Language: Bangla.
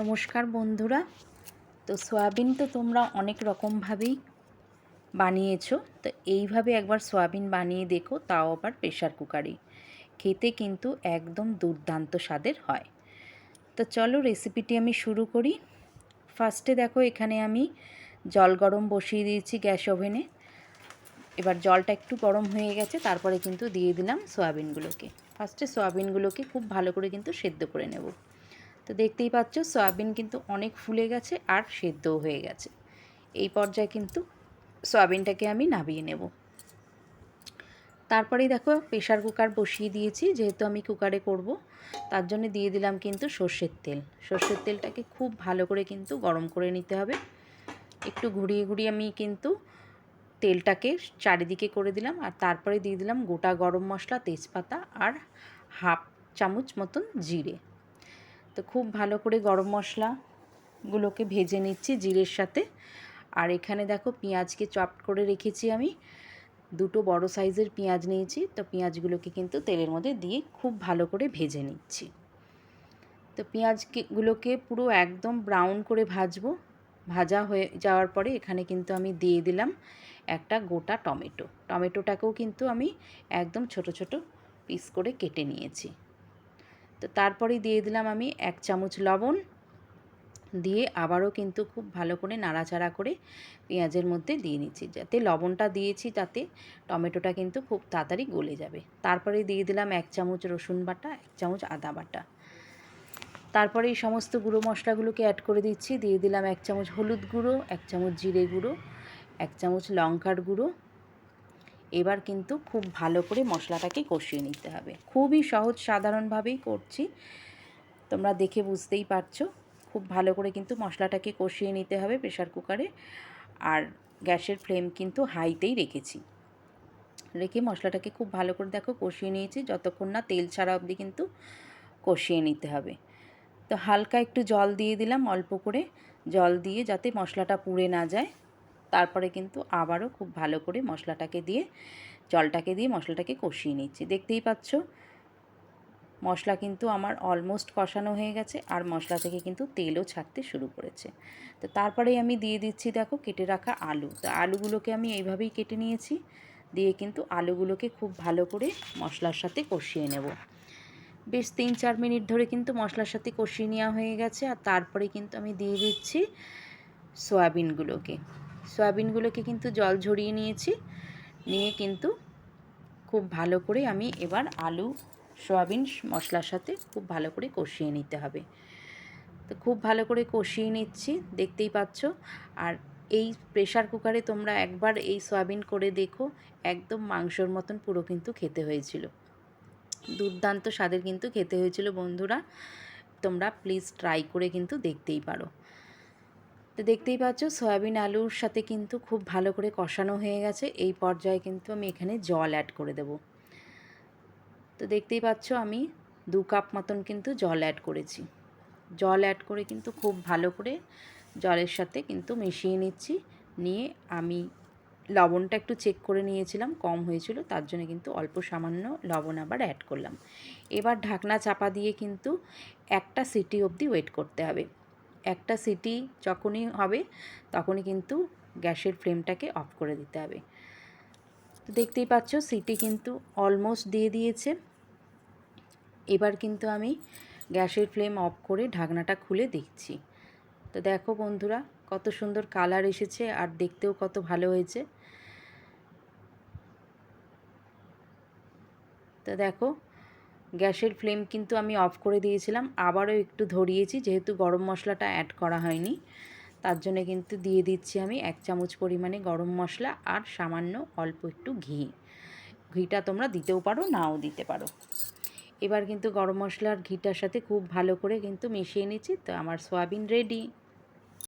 নমস্কার বন্ধুরা। তো সয়াবিন তো তোমরা অনেক রকমভাবেই বানিয়েছো। তো এইভাবে একবার সয়াবিন বানিয়ে দেখো, তাও আবার প্রেশার কুকারে। খেতে কিন্তু একদম দুর্দান্ত স্বাদের হয়। তো চলো রেসিপিটি আমি শুরু করি। ফার্স্টে দেখো, এখানে আমি জল গরম বসিয়ে দিয়েছি গ্যাস ওভেনে। এবার জলটা একটু গরম হয়ে গেছে, তারপরে কিন্তু দিয়ে দিলাম সয়াবিনগুলোকে। ফার্স্টে সয়াবিনগুলোকে খুব ভালো করে কিন্তু সেদ্ধ করে নেব। তো দেখতেই পাচ্ছ সয়াবিন কিন্তু অনেক ফুলে গেছে আর সেদ্ধও হয়ে গেছে। এই পর্যায়ে কিন্তু সয়াবিনটাকে আমি নাবিয়ে নেব। তারপরেই দেখো প্রেশার কুকার বসিয়ে দিয়েছি, যেহেতু আমি কুকারে করব, তার জন্য দিয়ে দিলাম কিন্তু সর্ষের তেল। সর্ষের তেলটাকে খুব ভালো করে কিন্তু গরম করে নিতে হবে। একটু ঘুরিয়ে ঘুরিয়ে আমি কিন্তু তেলটাকে চারিদিকে করে দিলাম আর তারপরে দিয়ে দিলাম গোটা গরম মশলা, তেজপাতা আর হাফ চামচ মতন জিরে। তো খুব ভালো করে গরম মশলাগুলোকে ভেজে নিচ্ছি জিরের সাথে। আর এখানে দেখো পেঁয়াজকে চপ করে রেখেছি আমি। দুটো বড় সাইজের পেঁয়াজ নিয়েছি, তো পেঁয়াজগুলোকে কিন্তু তেলের মধ্যে দিয়ে খুব ভালো করে ভেজে নিচ্ছি। তো পেঁয়াজগুলোকে পুরো একদম ব্রাউন করে ভাজবো। ভাজা হয়ে যাওয়ার পরে এখানে কিন্তু আমি দিয়ে দিলাম একটা গোটা টমেটো। টমেটোটাকেও কিন্তু আমি একদম ছোট ছোট পিস করে কেটে নিয়েছি। তো তারপরে দিয়ে দিলাম আমি এক চামচ লবণ। দিয়ে আবারও কিন্তু খুব ভালো করে নাড়াচাড়া করে পেঁয়াজের মধ্যে দিয়ে নিচ্ছি। যাতে লবণটা দিয়েছি তাতে টমেটোটা কিন্তু খুব তাড়াতাড়ি গলে যাবে। তারপরে দিয়ে দিলাম এক চামচ রসুন বাটা, এক চামচ আদা বাটা। তারপরে এই সমস্ত গুঁড়ো মশলাগুলোকে অ্যাড করে দিচ্ছি। দিয়ে দিলাম এক চামচ হলুদ গুঁড়ো, এক চামচ জিরে গুঁড়ো, এক চামচ লঙ্কার গুঁড়ো এবার কিন্তু খুব ভালো করে মশলাটাকে কষিয়ে নিতে হবে। খুবই সহজ সাধারণভাবেই করছি। তোমরা দেখে বুঝতেই পারছ। খুব ভালো করে কিন্তু মশলাটাকে কষিয়ে নিতে হবে প্রেশার কুকারে। আর গ্যাসের ফ্লেম কিন্তু হাইতেই রেখেছি। রেখে মশলাটাকে খুব ভালো করে দেখো কষিয়ে নিয়েছি। যতক্ষণ না তেল ছাড়া অবধি কিন্তু কষিয়ে নিতে হবে। তো হালকা একটু জল দিয়ে দিলাম অল্প করে। জল দিয়ে যাতে মশলাটা পুড়ে না যায়। তারপরে কিন্তু আবারও খুব ভালো করে মশলাটাকে দিয়ে, জলটাকে দিয়ে মশলাটাকে কষিয়ে নিচ্ছি। দেখতেই পাচ্ছ? মশলা কিন্তু আমার অলমোস্ট কষানো হয়ে গেছে আর মশলা থেকে কিন্তু তেলও ছাড়তে শুরু করেছে। তো তারপরেই আমি দিয়ে দিচ্ছি দেখো কেটে রাখা আলু। তো আলুগুলোকে আমি এইভাবেই কেটে নিয়েছি। দিয়ে কিন্তু আলুগুলোকে খুব ভালো করে মশলার সাথে কষিয়ে নেব। বেশ তিন চার মিনিট ধরে কিন্তু মশলার সাথে কষিয়ে নেওয়া হয়ে গেছে আর তারপরে কিন্তু আমি দিয়ে দিচ্ছি সয়াবিনগুলোকে। সয়াবিনগুলোকে কিন্তু জল ঝরিয়ে নিয়েছি। নিয়ে কিন্তু খুব ভালো করে আমি এবার আলু, সয়াবিন, মশলার সাথে খুব ভালো করে কষিয়ে নিতে হবে। তো খুব ভালো করে কষিয়ে নিচ্ছি, দেখতেই পাচ্ছ। আর এই প্রেশার কুকারে তোমরা একবার এই সয়াবিন করে দেখো, একদম মাংসর মতন পুরো কিন্তু খেতে হয়েছিল। দুর্দান্ত স্বাদের কিন্তু খেতে হয়েছিল বন্ধুরা। তোমরা প্লিজ ট্রাই করে কিন্তু দেখতেই পারো। তো দেখতেই পাচ্ছ, সয়াবিন আলুর সাথে কিন্তু খুব ভালো করে কষানো হয়ে গেছে। এই পর্যায়ে কিন্তু আমি এখানে জল অ্যাড করে দেব। তো দেখতেই পাচ্ছ, আমি দু কাপ মতন কিন্তু জল অ্যাড করেছি। জল অ্যাড করে কিন্তু খুব ভালো করে জলের সাথে কিন্তু মিশিয়ে নিচ্ছি। নিয়ে আমি লবণটা একটু চেক করে নিয়েছিলাম, কম হয়েছিল, তার জন্য কিন্তু অল্প সামান্য লবণ আবার অ্যাড করলাম। এবার ঢাকনা চাপা দিয়ে কিন্তু একটা সিটি অবধি ওয়েট করতে হবে। একটা সিটি যখনই হবে, তখনই কিন্তু গ্যাসের ফ্লেমটাকে অফ করে দিতে হবে। তো দেখতেই পাচ্ছ, সিটি কিন্তু অলমোস্ট দিয়ে দিয়েছে। এবার কিন্তু আমি গ্যাসের ফ্লেম অফ করে ঢাকনাটা খুলে দেখছি। তো দেখো বন্ধুরা, কত সুন্দর কালার এসেছে আর দেখতেও কত ভালো হয়েছে। তো দেখো গ্যাসের ফ্লেম কিন্তু আমি অফ করে দিয়েছিলাম। আবারও একটু ধরিয়েছি, যেহেতু গরম মশলাটা অ্যাড করা হয়নি। তার জন্য কিন্তু দিয়ে দিচ্ছি আমি এক চামচ পরিমাণে গরম মশলা আর সামান্য অল্প একটু ঘি। ঘিটা তোমরা দিতেও পারো, নাও দিতে পারো। এবার কিন্তু গরম মশলার ঘিটার সাথে খুব ভালো করে কিন্তু মিশিয়ে নিচ্ছি। তো আমার সয়াবিন রেডি